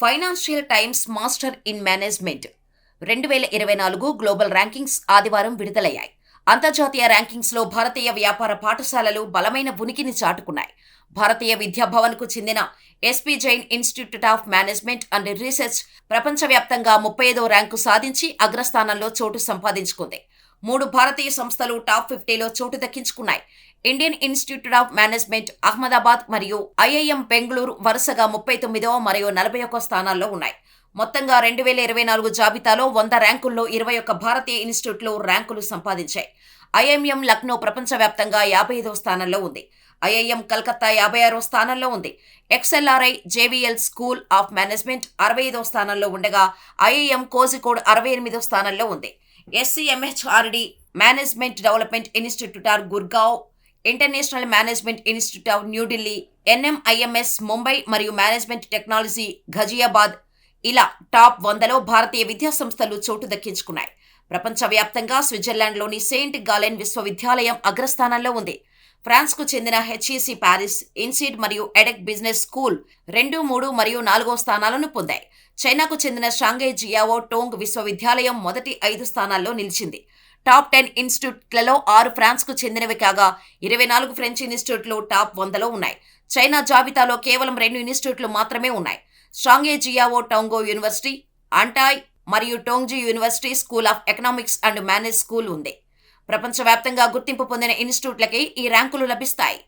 Financial times master in management. రెండు వేల ఇరవై నాలుగు గ్లోబల్ ర్యాంకింగ్స్ ఆదివారం విడుదలయ్యాయి. అంతర్జాతీయ ర్యాంకింగ్స్లో భారతీయ వ్యాపార పాఠశాలలు బలమైన ఉనికిని చాటుకున్నాయి. భారతీయ విద్యా భవన్కు చెందిన SP Jain institute of management and research ప్రపంచవ్యాప్తంగా ముప్పై ఐదో ర్యాంకు సాధించి అగ్రస్థానంలో చోటు సంపాదించుకుంది. మూడు భారతీయ సంస్థలు టాప్ ఫిఫ్టీలో చోటు దక్కించుకున్నాయి. Indian institute of management Ahmedabad మరియు ఐఐఎం బెంగళూరు వరుసగా ముప్పై తొమ్మిదవ మరియు నలభై ఒక్క స్థానాల్లో ఉన్నాయి. మొత్తంగా రెండు వేల ఇరవై నాలుగు జాబితాలో వంద ర్యాంకుల్లో ఇరవై ఒక్క భారతీయ ఇన్స్టిట్యూట్లు ర్యాంకులు సంపాదించాయి. ఐఎంఎం లక్నో ప్రపంచవ్యాప్తంగా యాభై ఐదవ స్థానంలో ఉంది. ఐఐఎం కలకత్తా యాభై ఆరో స్థానంలో ఉంది. XLRI JVL school of management అరవై ఐదో స్థానంలో ఉండగా ఐఐఎం కోజికోడ్ అరవై ఎనిమిదో స్థానంలో ఉంది. SCMHRD management development institute R Gurgaon international management institute of New Delhi NMIMS Mumbai మరియు మేనేజ్మెంట్ టెక్నాలజీ ఘజియాబాద్ ఇలా టాప్ వందలో భారతీయ విద్యా సంస్థలు చోటు దక్కించుకున్నాయి. ప్రపంచవ్యాప్తంగా స్విట్జర్లాండ్లోని సెయింట్ గాలెన్ విశ్వవిద్యాలయం అగ్రస్థానంలో ఉంది. ఫ్రాన్స్కు చెందిన హెచ్ఈసి ప్యారిస్ ఇన్సీడ్ మరియు ఎడెక్ బిజినెస్ స్కూల్ రెండు మూడు మరియు నాలుగో స్థానాలను పొందాయి. చైనాకు చెందిన షాంఘై జియావో టోంగ్ విశ్వవిద్యాలయం మొదటి ఐదు స్థానాల్లో నిలిచింది. టాప్ టెన్ ఇన్స్టిట్యూట్లలో ఆరు ఫ్రాన్స్కు చెందినవి కాగా ఇరవై నాలుగు ఫ్రెంచ్ ఇన్స్టిట్యూట్లు టాప్ వందలో ఉన్నాయి. చైనా జాబితాలో కేవలం రెండు ఇన్స్టిట్యూట్లు మాత్రమే ఉన్నాయి. షాంఘై జియావో టోంగో యూనివర్సిటీ అంటాయ్ మరియు Tongji university school of economics and manage school ఉంది. ప్రపంచవ్యాప్తంగా గుర్తింపు పొందిన ఇన్స్టిట్యూట్లకి ఈ ర్యాంకులు లభిస్తాయి.